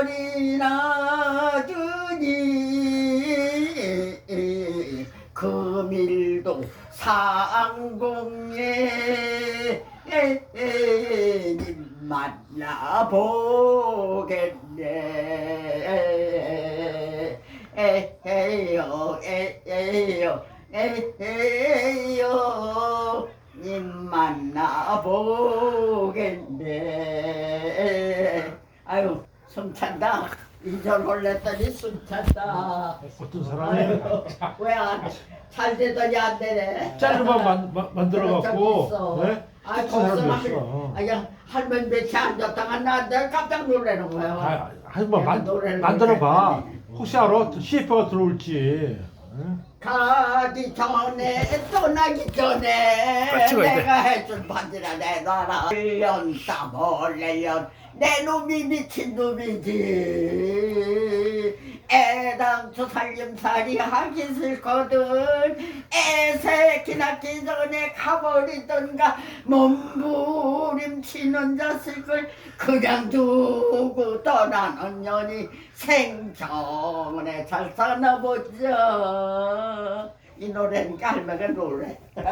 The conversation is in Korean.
어리나 주니 금일동 상공예 만나보겠네. 에헤요 에헤요 에헤요 님 만나보겠네. 아유 숨 찬다 이절 올렸더니 숨 찬다 어떤 사람이 왜잘 되더니 안 되네 짤로만 만, 만, 만들어 갖고. 네? 아, 똑똑한 사람이. 아야 할머니 몇이 앉았다가 나한테 깜짝 놀라는 거야. 아, 한번 만, 노래를 만들어 봐. 부르겠다니. 혹시 알아? CF가 들어올지. 응? 가 기 전에 떠나기 전에 아, 찍어야 돼. 내가 해준 반지라 내놔라 1년 땀을 내년 내 놈이 미친 놈이지. 애당초 살림살이 하기 싫거든. 애 새끼 낳기 전에 가버리던가 몸부림치는 자식을 그냥 두고 떠나는 년이 생전에 잘 사나 보자 이 노래는 깔매가 노래